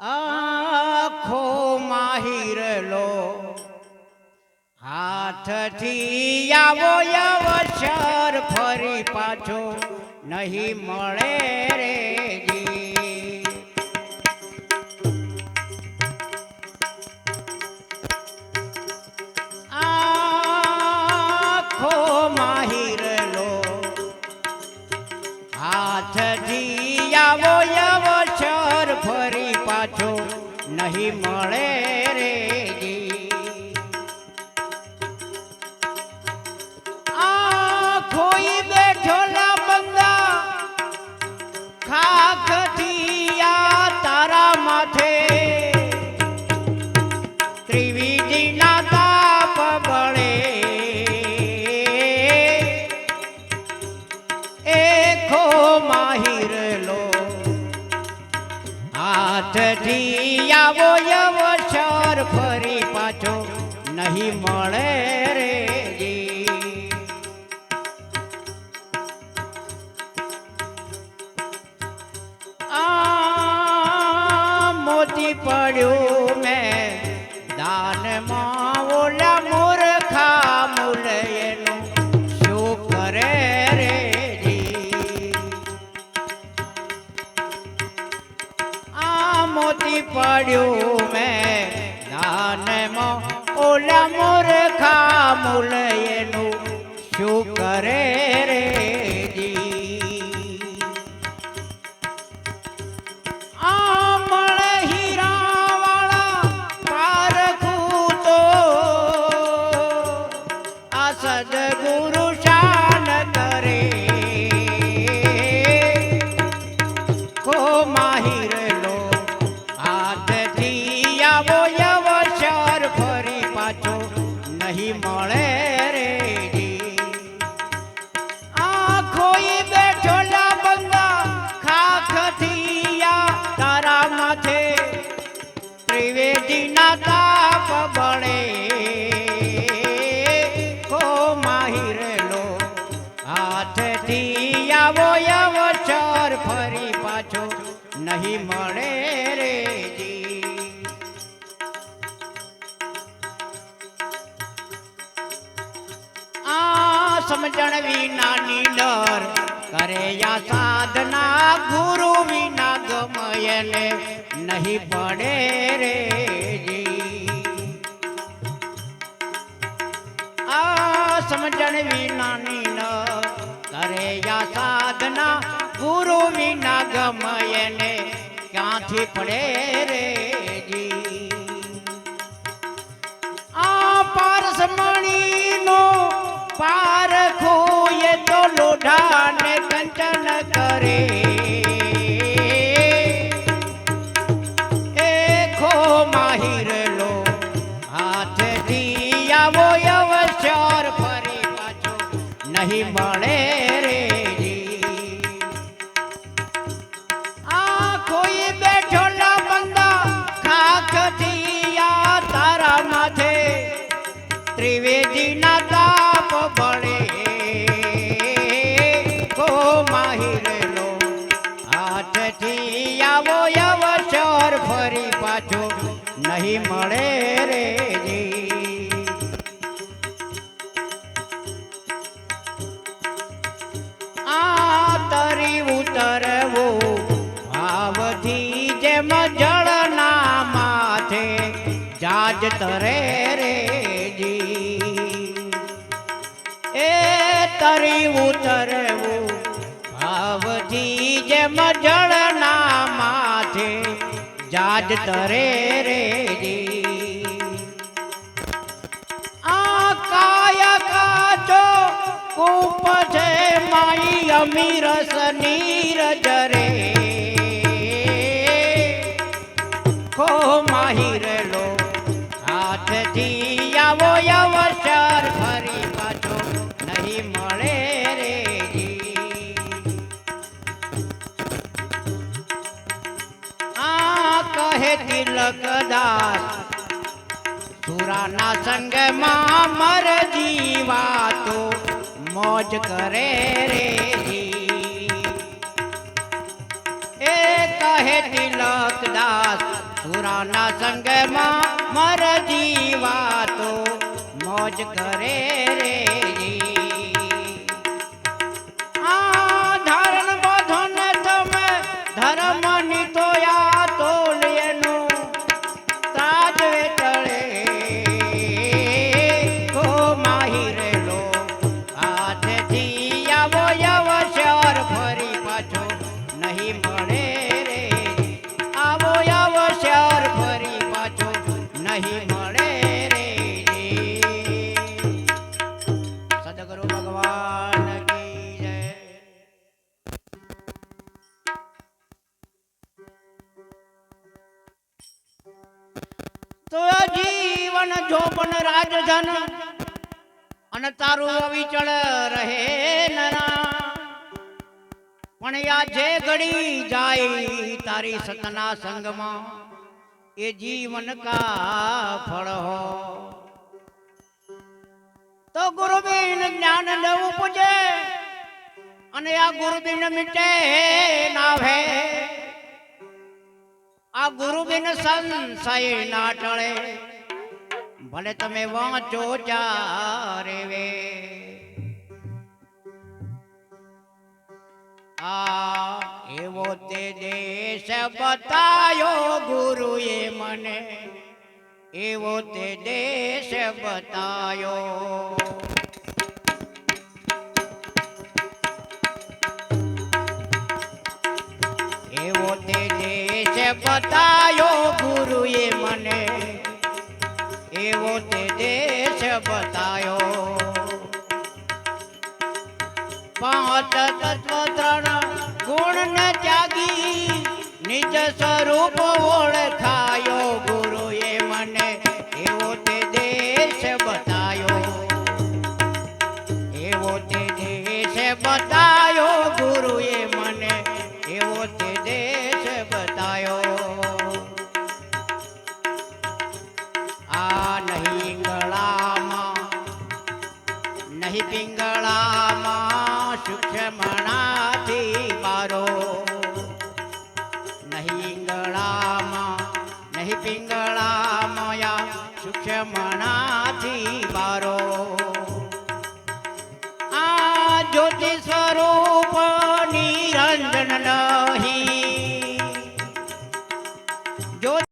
આખો માહિરલો હાથથી આવો અવસર ફરી પાછો. નહીં મળે રે. મળે હાથથી આવો અવસર ફરી પાછો નહીં મળે રે મોતી પડ્યું મોતી પડ્યું મેં. દાનમાં ઓલા મોરખા મૂલ એનું શું કરે રે? નહીં મળે રે જી. આ સમજણ વિનાની ડર કરે યા સાધના ગુરુ વિના ગમયને નહીં પડે રે આ સમજણ વિનાની ન કરે યા સાધના ગુરુ વિના ગમયને ક્યાંથી પડે રે જી? આ પારસમણીનો પારખો એ તો લોઢાને કંચન કરે. નહીં મળે રે. પાછો નહીં મળે આ તરી ઉતરવું ભાવથી જેમ જળના માથે જાજ તરે એ તરી ઉતરવું, ભાવથી જેમ જળના માથે જાજ તરે રે આ કાય કાચો કૂપ છે માઈ અમીરસ સનીર જરે. ખો માહિર લો, હાથથી આવો અવસર ફરી. તિલકદાસ સુરાના સંગમાં મર જીવાતો, મોજ કરે રે એ કહે તિલકદાસ સુરાના સંગમાં મર જીવાતો, મોજ કરે રે જોપન રાજધન અને તારું અવિચળ રહે નરા પણ યા જે ઘડી જાય તારી સતના સંગમાં, એ જીવન કા ફળ હો. તો ગુરુબીન જ્ઞાન લેવું ઉપજે, અને આ ગુરુબીન મીટે ના ભે આ ગુરુબીન સંશય ના ટળે. ભલે તમે વાંચો ચારે વે આ એવો તે દેશ બતાયો ગુરુએ મને. એવો તે દેશ બતાયો. એવો તે દેશ બતાયો ગુરુએ મને. એવો તે દેશ બતાયો. પાંચ તત્વ ત્રણ ગુણ ન ત્યાગી નિજ સ્વરૂપ ઓળખાયો ગુરુએ આ નહીં ગળામાં નહીં પિંગળામાં સૂક્ષ્મણાથી મારો. નહીં ગળામાં નહીં પિંગળામાં યા સૂક્ષ્મણાથી